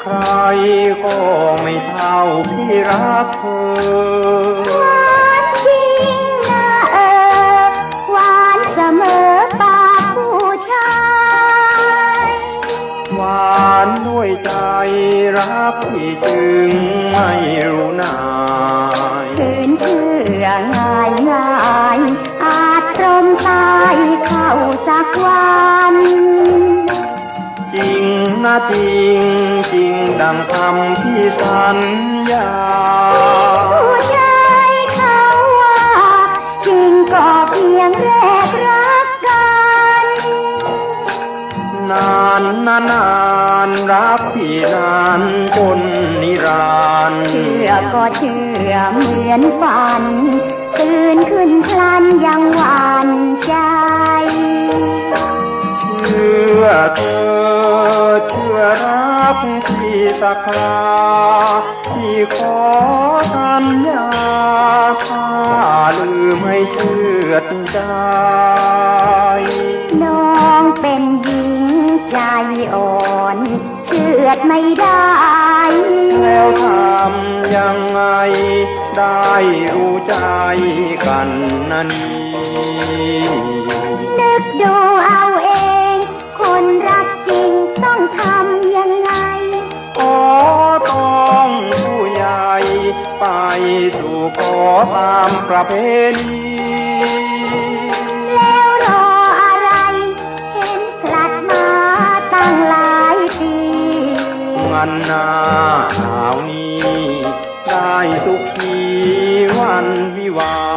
ใครก็ไม่เท่าพี่รักเธอหวานจริงนะเออหวานเสมอปากผู้ชายหวานด้วยใจรักพี่จึงไม่รู้ จริงจริงดังคำพี่สัญญาผู้ชายเขาว่า จริงก็เพียงแรกรักกัน นานนานนานรักพี่นานจนนิรันดร์เชื่อก็เชื่อเหมือนฝัน ตื่นขึ้นพลันยังหวานใจเชื่อเธอเชื่อรักพี่ สักคราพี่ขอสัญญาถ้าลืมให้เชื่อดใจน้องเป็นหญิงใจอ่อนเชื่อดไม่ได้แล้วทำยังไงได้รู้ใจกันนันนี้นึกดูเอา ตามประเพณีแล้วรออะไร เห็นผลัดมาตั้งหลายปีงานหน้าหนาวนี้ ได้สุขีวันวิวา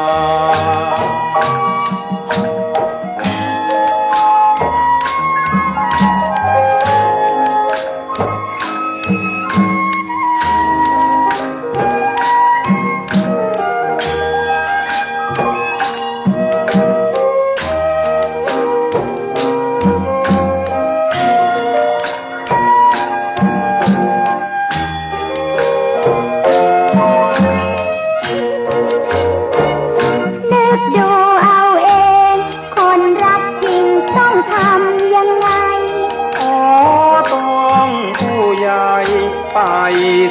ไป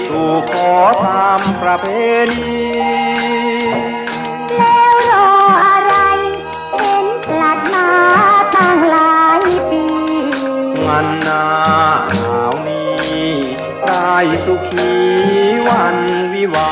สู่ขอตามประเพณีแล้วรออะไรเห็นผลัดมาตั้งหลายปีงานหน้าหนาวนี้ ได้สุขีวันวิวาห์